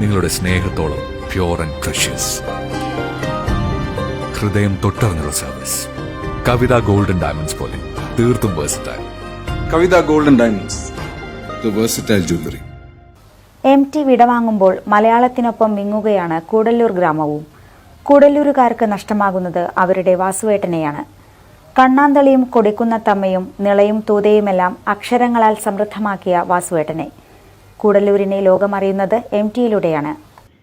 നിങ്ങളുടെ സ്നേഹത്തോളം pure and precious ഹൃദയം തൊട്ടറിഞ്ഞുള്ള സർവീസ് കവിത ഗോൾഡൻ ഡയമണ്ട്സ് പോലെ തീർത്തും versatile Kavitha golden diamonds the versatile jewellery M T വിടവാങ്ങുമ്പോൾ മലയാളത്തിനൊപ്പം മിങ്ങുകയാണ് കൂടല്ലൂർ ഗ്രാമവും. കൂടല്ലൂരുകാർക്ക് നഷ്ടമാകുന്നത് അവരുടെ വാസുവേട്ടനെയാണ്. കണ്ണാന്തളിയും കൊടിക്കുന്നത്തമ്മയും നിളയും തൂതയുമെല്ലാം അക്ഷരങ്ങളാൽ സമൃദ്ധമാക്കിയ വാസുവേട്ടനെ. കൂടല്ലൂരിനെ ലോകമറിയുന്നത് എം ടിയിലൂടെയാണ്.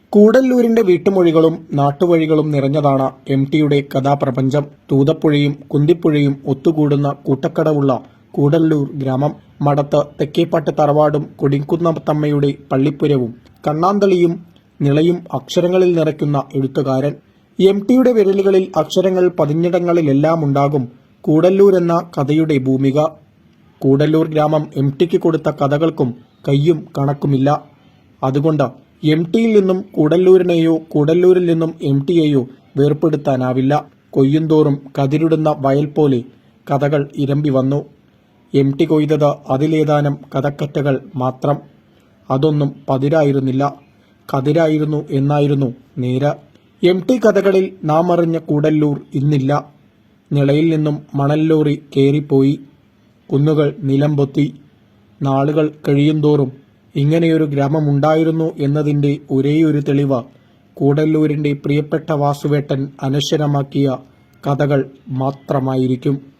കൂടല്ലൂരിന്റെ വീട്ടുമൊഴികളും നാട്ടുവഴികളും നിറഞ്ഞതാണ് എം ടിയുടെ കഥാപ്രപഞ്ചം. തൂതപ്പുഴയും കുന്തിപ്പുഴയും ഒത്തുകൂടുന്ന കൂട്ടക്കടവുള്ള കൂടല്ലൂർ ഗ്രാമം. മടത്ത് തെക്കേപ്പാട്ട് തറവാടും കൊടിക്കുന്നത്തമ്മയുടെ പള്ളിപ്പുരവും. കണ്ണാന്തളിയും നിളയും അക്ഷരങ്ങളിൽ നിറയ്ക്കുന്ന എഴുത്തുകാരൻ. എം ടിയുടെ വിരലുകളിൽ അക്ഷരങ്ങൾ പതിഞ്ഞിടങ്ങളിലെല്ലാം ഉണ്ടാകും കൂടല്ലൂരെന്ന കഥയുടെ ഭൂമിക. കൂടല്ലൂർ ഗ്രാമം എം ടിക്ക് കൊടുത്ത കഥകൾക്കും കയ്യും കണക്കുമില്ല. അതുകൊണ്ട് എം ടിയിൽ നിന്നും കൂടല്ലൂരിനെയോ കൂടല്ലൂരിൽ നിന്നും എം ടിയെയോ വേർപ്പെടുത്താനാവില്ല. കൊയ്യുന്തോറും കതിരിടുന്ന വയൽ പോലെ കഥകൾ ഇരമ്പി വന്നു. എം ടി കൊയ്തത് അതിലേതാനും കഥക്കറ്റകൾ മാത്രം. അതൊന്നും പതിരായിരുന്നില്ല. കതിരായിരുന്നു എന്നായിരുന്നു നേര്. എം ടി കഥകളിൽ നാം അറിഞ്ഞ കൂടല്ലൂർ ഇന്നില്ല. നിളയിൽ നിന്നും മണല്ലോറി കയറിപ്പോയി കുന്നുകൾ നിലംപൊത്തി. നാളുകൾ കഴിയുന്തോറും ഇങ്ങനെയൊരു ഗ്രാമമുണ്ടായിരുന്നു എന്നതിന്റെ ഒരേയൊരു തെളിവ് കൂടല്ലൂരിന്റെ പ്രിയപ്പെട്ട വാസുവേട്ടൻ അനശ്വരമാക്കിയ കഥകൾ മാത്രമായിരിക്കും.